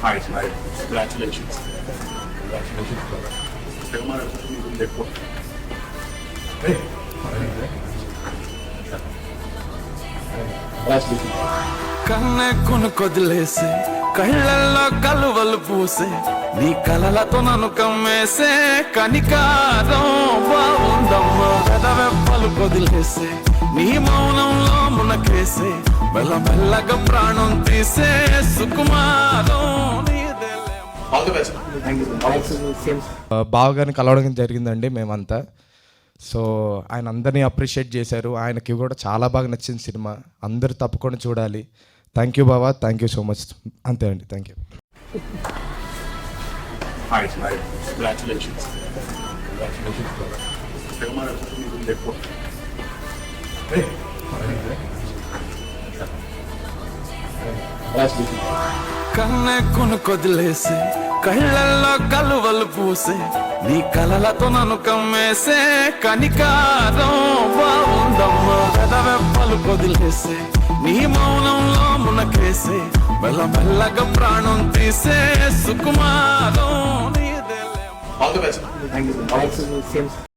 Hi, hi. Congratulations. Congratulations, brother. Kumar, you will report. Hey. Congratulations. కన్నె కళ్ళల్లో కలువలు పూసే నీ కలలతో నన్ను కమ్మేసే కనికారం బాగుంది కొదిలేసే నీ మౌనంలో మునకేసే మెల్ల మెల్లగా ప్రాణం తీసే సుకుమారం. All బావగారిని కలవడం జరిగిందండి మేమంతా. సో ఆయన అందరినీ అప్రిషియేట్ చేశారు. ఆయనకి కూడా చాలా బాగా నచ్చింది సినిమా. అందరూ తప్పకుండా చూడాలి. థ్యాంక్ యూ బావా. థ్యాంక్ యూ సో మచ్ అంతే అండి. Thank you hi. కన్నె కొనుకొదిలేసే కళ్ళల్లో కలువలు పూసే నీ కలలతో నన్ను కమ్మేసే కనికారం బాగుందమ్మా పెదవెప్పలు కొదిలేసే నీ మౌనంలో మునకేసే మెల్ల మెల్లగా ప్రాణం తీసే సుకుమారం